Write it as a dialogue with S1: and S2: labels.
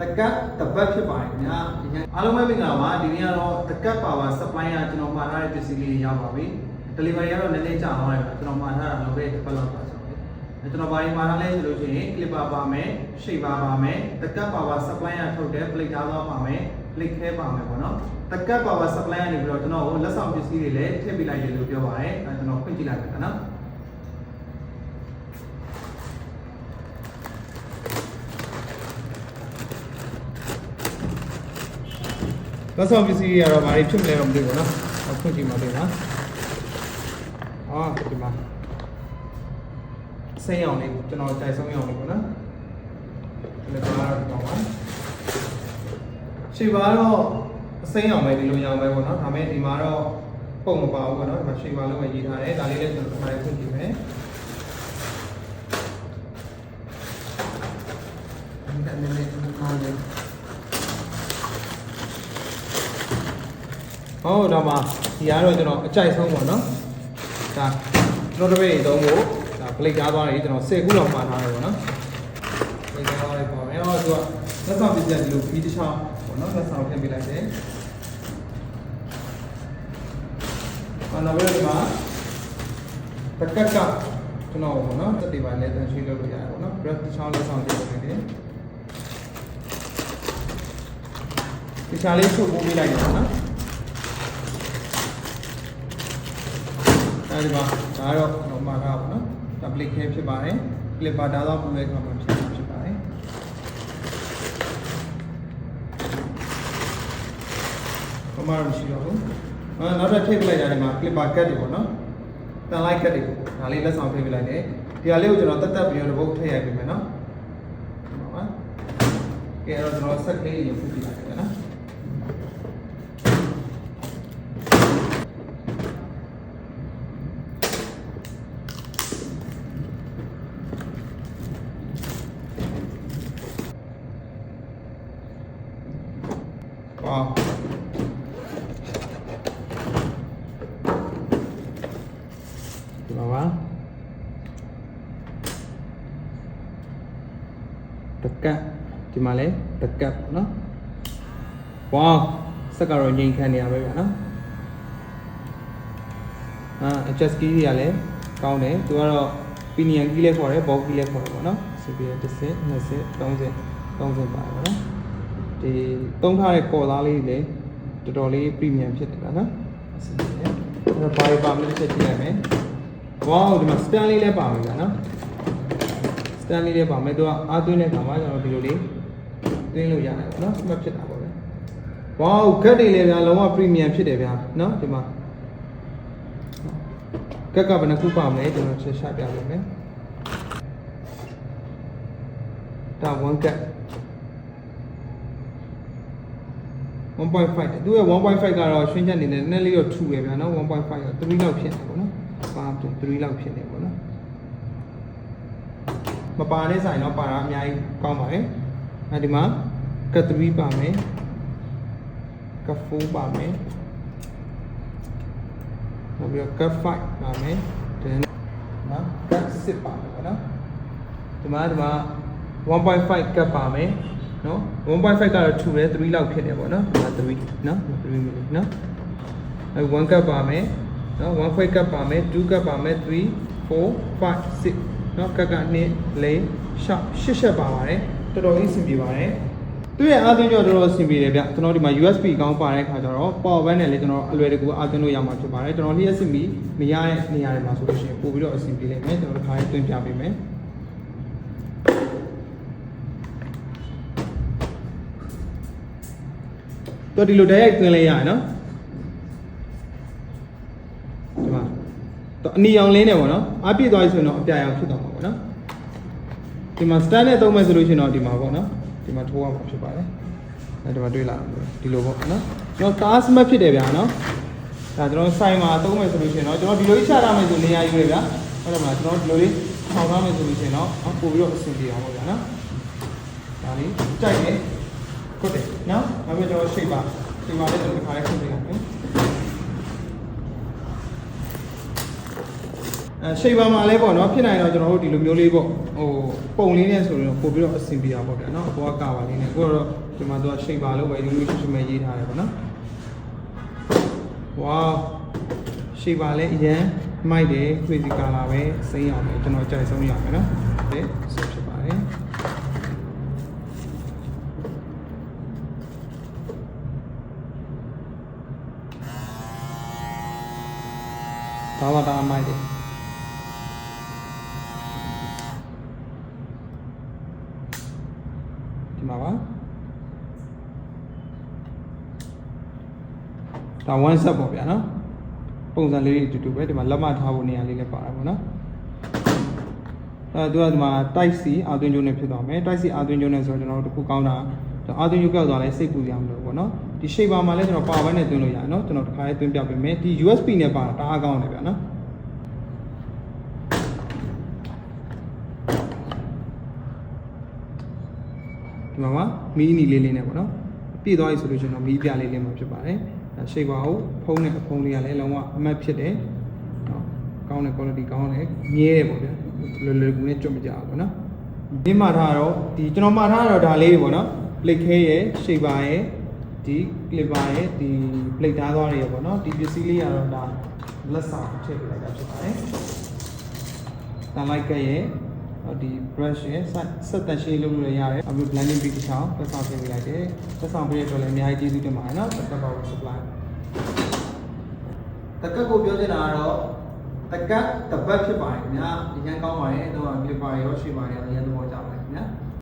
S1: တကတ်တပတ်ဖြစ်ပါတယ်ခင်ဗျာဒီနေ့အားလုံးပဲမင်္ဂလာပါဒီနေ့ကတော့တကတ် power supply ကကျွန်တော်မှာထားတဲ့ပစ္စည်းလေးရောက်ပါပြီ delivery ကတော့နည်းနည်းကြာသွားတယ်ကျွန်တော်မှာထားတာတော့ပဲတစ်ပတ်လောက်ပါဆိုတော့အဲကျွန်တော်ဘာဒီမှာထားလဲဆိုလို့ရှိရင် clipper ပါမယ် shaper ပါမယ်တကတ် power supply ကထုတ်တဲ့ plate သားသွားပါမယ် plate ခဲပါမယ်ပေါ့နော်တကတ် power supply ကနေပြီးတော့ကျွန်တော်ကိုလက်ဆောင်ပစ္စည်းတွေလည်းထည့်ပေးလိုက်တယ်လို့ပြောပါတယ်အဲကျွန်တော်ဖွင့်ကြည့်လိုက်မယ်နော် လက်ဆောင်ပစ္စည်းတွေကတော့ဘာတွေဖြစ်မလဲတော့မသိဘူးเนาะအခုကြည့်မှာလေနော်အော်ဒီမှာစိတ်အောင်လေးကျွန်တော်တိုက်ဆုံးရအောင်လေးပေါ့နော်ဒီလိုပါတော့ပါရှေ့ပါတော့အစိမ်းအောင်ပဲဒီလိုရအောင်ပဲပေါ့နော်ဒါပေမဲ့ဒီမှာတော့ပုံမပါဘူးပေါ့နော်ဒီမှာရှေ့ပါလုံးပဲရေးထားတယ်ဒါလေးလည်းကျွန်တော်ဒီမှာဖွင့်ကြည့်မယ်ဒါနည်းနည်းအားလေး ဟုတ်တော့မှဒီကတော့ကျွန်တော်အကြိုက်ဆုံးပေါ့နော်ဒါကျွန်တော်တပည့်တွေသုံးဖို့ဒါပလိတ်ကားသွားတယ်ကျွန်တော်10ခုလောက်မှာထားတယ်ပေါ့နော်ပလိတ်ကားသွားတယ်ပေါ့မယ်ဟောသူကလက်ဆောင်ပစ္စည်းဒီလိုပြီးတစ်ချောင်းပေါ့နော်လက်ဆောင်ထည့်ပေးလိုက်တယ်ဘာလို့လဲဒီမှာတက်ကက်ကကျွန်တော်ပေါ့နော်တက်တွေပါလက်တန်ရှိလုပ်လို့ရတယ်ပေါ့နော် breath တစ်ချောင်းလက်ဆောင်ထည့်ပေးလိုက်တယ်ဒီချာလေးချုပ်ပို့ပေးလိုက်တယ်ပေါ့နော် အဲဒီမှာဒါတော့တော့မှာကားပါနော်။ tablet ခဲဖြစ်ပါတယ်။ clip ပါဒါတော့ပူတဲ့ခါမှာဖြစ်ဖြစ်ပါတယ်။ဘာမှမရှိတော့ဘူး။အဲနောက်ထပ်ထည့်ပြလိုက်တာဒီမှာ clip ပါ cut တွေပေါ့နော်။တန်လိုက် cut တွေဒါလေးလက်ဆောင်ထည့်ပြလိုက်တယ်။ဒီဟာလေးကိုကျွန်တော်တက်တက်ပြီးတော့တစ်ပုတ်ထည့်ရိုက်ပေးမယ်နော်။ဟုတ်ပါ။ကဲအဲ့တော့ကျွန်တော်ဆက်ကလေးရေဖွင့်ပြလိုက် ကတ်ဒီမှာလဲတကတ်ပေါ့နော်ဝေါစက်ကတော့ငြိမ်ခံနေရပဲဗျာနော်အာ adjust key တွေကလည်းကောင်းတယ်သူကတော့ pinion key လည်းခေါ်တယ် box key လည်းခေါ်တယ်ပေါ့နော် CPL 10 20 30 30ပါတယ်ပေါ့နော်ဒီသုံးထားတဲ့ကော်သားလေးတွေလည်းတော်တော်လေးပရီမီယံဖြစ်တယ်နော်အစီအစဉ်အဲ့တော့ဘာတွေပါမလဲတစ်ချက်ကြည့်လိုက်မယ်ဝေါဒီမှာစတန်လေးလည်းပါမယ်ဗျာနော် စတန်လေးလည်းပါမယ်သူကအားသွင်းတဲ့ခါမှာကျွန်တော်ဒီလိုလေးသွင်းလို့ရတယ်ပေါ့နော်မှတ်ဖြစ်တာပေါ့ဗျာဝေါဂတ်တွေလည်းဗျာလုံးဝပရီမီယံဖြစ်တယ်ဗျာနော်ဒီမှာကက်ကဘယ်နှခုပါမလဲကျွန်တော်ချက်ရှာပြပေးမယ်ဒါ1ကက်1.5သူရဲ့1.5ကတော့ရှင်းချက်နေနဲ့နည်းနည်းလေးတော့ထူရဗျာနော်1.5က3လောက်ဖြစ်နေပေါ့နော်ပါ3လောက်ဖြစ်နေပေါ့နော် မပါတဲ့ဆိုင်တော့ပါတာအများကြီးကောင်းပါတယ်အဲဒီမှာက3ပါမယ်က4ပါမယ်နောက်ပြီးတော့က5ပါမယ်ဒီနော်က6ပါမယ်ပေါ့နော်ဒီမှာဒီမှာ1.5ကပ်ပါမယ်နော်1.5ကတော့ထူတယ်3လောက်ဖြစ်နေပေါ့နော်ဒါ3နော်3မီလီနော်အဲ1ကပ်ပါမယ်နော်1.5ကပ်ပါမယ်2ကပ်ပါမယ်3 4 5 6 နော်ကပ်က2 4 6 8ချက်ပါပါတယ်တော်တော်လေးအဆင်ပြေပါတယ်သူ့ရဲ့အားသွင်းကြောတော်တော်အဆင်ပြေတယ်ဗျကျွန်တော်ဒီမှာ USB ကောင်းပါတဲ့ခါကျတော့ power bank နဲ့လည်းကျွန်တော်အလွယ်တကူအားသွင်းလို့ရမှာဖြစ်ပါတယ်ကျွန်တော်လျှက်စစ်မီမရတဲ့နေရာတွေမှာဆိုလို့ရှိရင်ပို့ပြီးတော့အဆင်ပြေလိမ့်မယ်ကျွန်တော်ဒီခါလေးသွင်းပြပေးမယ်တော့ဒီလိုတိုက်ရိုက်သွင်းလိုက်ရရနော်ဒီမှာတော့ အနီရောင်လင်းနေပေါ့နော်အပြည့်သွားပြီဆိုရင်တော့အပြာရောင်ဖြစ်သွားမှာပေါ့နော်ဒီမှာ stand နဲ့သုံးမယ်ဆိုလို့ရှိရင်တော့ဒီမှာပေါ့နော်ဒီမှာထိုးရမှာဖြစ်ပါတယ်အဲဒီမှာတွေ့လာဒီလိုပေါ့နော်ကျွန်တော် car smart ဖြစ်တယ်ဗျာနော်ဒါကျွန်တော်ဆိုင်မှာသုံးမယ်ဆိုလို့ရှိရင်တော့ကျွန်တော်ဒီလိုကြီးချထားမယ်ဆိုနေရာယူရဗျာဟုတ်တယ်မလားကျွန်တော်ဒီလိုလေးထောင်ထားမယ်ဆိုလို့ရှိရင်တော့ပို့ပြီးတော့အဆင်ပြေအောင်ပေါ့ဗျာနော်ဒါလေးကြိုက်တယ်ဟုတ်တယ်နော်နောက်ပြီးတော့ရှိတ်ပါရှိတ်ပါလေးကျွန်တော်ခါလေးဖွင့်ပြရမယ် အဲရှိပါမှာလဲပေါ့နော်ဖြစ်နိုင်တော့ကျွန်တော်တို့ဒီလိုမျိုးလေးပေါ့ဟိုပုံလေးနဲ့ဆိုရင်ပို့ပြီးတော့အဆင်ပြေတာပေါ့ဗျာနော်အပေါ်ကကာပါလေးနဲ့ကိုတော့ဒီမှာသူကရှိပါလို့ပဲဒီလိုရှိရှိမဲ့ရေးထားတယ်ပေါ့နော်ဝါရှိပါလဲအရင်မိုက်တယ်ခွေစီကာလာပဲစိမ်းအောင်ပဲကျွန်တော်ကြိုက်ဆုံးရမယ်နော်ဒီဆိုဖြစ်ပါတယ်ဒါမှဒါမှမိုက်တယ် ဒီမှာပါဒါ one set ပေါ့ဗျာနော်ပုံစံလေးတွေအတူတူပဲဒီမှာလက်မထားဖို့နေရာလေးလည်းပါတယ်ပေါ့နော်အဲသူကဒီမှာ type C အာသွင်းကျုံနဲ့ဖြစ်သွားမယ် type C အာသွင်းကျုံနဲ့ဆိုတော့ကျွန်တော်တို့တစ်ခုကောင်းတာအာသွင်းကျုံကြောက်သွားလဲစိတ်ပူရမလို့ပေါ့နော်ဒီ shape မှာလည်းကျွန်တော် power bank နဲ့သွင်းလို့ရတယ်နော်ကျွန်တော်တစ်ခါလေးသွင်းပြပေးမယ်ဒီ USB နဲ့ပါတာတအားကောင်းတယ်ဗျာနော် ဒီမှာမှာမီးအနီလေးလေးနဲ့ပေါ့နော်ပြည့်သွားပြီဆိုလို့ရှိရင်တော့မီးပြလေးလေးမှာဖြစ်ပါတယ်အဲရှိပါဦးဖုံးနဲ့အဖုံးလေးကလည်းလုံးဝအမတ်ဖြစ်တယ်နော်ကောင်းတဲ့ quality ကောင်းတယ်မြဲတယ်ပေါ့ဗျာလွယ်လွယ်ကူနဲ့ကြွမကြဘူးပေါ့နော်ဒီမှာထားတော့ဒီကျွန်တော်မှာထားတော့ဒါလေးပေါ့နော် plate ခဲရဲ့ရှိပါရဲ့ဒီ clipper ရဲ့ဒီ plate ထားသွားတွေရဲ့ပေါ့နော်ဒီပစ္စည်းလေးကတော့ဒါလက်ဆောင်ထည့်ပေးလိုက်တာဖြစ်ပါတယ်တန်လိုက်ကရဲ့ဟော ဒီ brush ရဲ့ဆက်ဆက်တန်ရှင်းလုပ်လို့လည်းရတယ်အခု blending beat တစ်ချောင်းသက်ဆောင်ပေးလိုက်တယ်သက်ဆောင်ပေးရတော့လည်းအများကြီးကျေးဇူးတင်ပါတယ်နော်တက်ကပ်ပါဝ supply တက်ကပ်ကိုပြောချင်တာကတော့တက်ကပ်တပတ်ဖြစ်ပါတယ်ခင်ဗျာအရင်ကောင်းပါတယ်တော့ clipper ရောရှိပါတယ်အရင်သဘောကျပါတယ်ခင်ဗျာ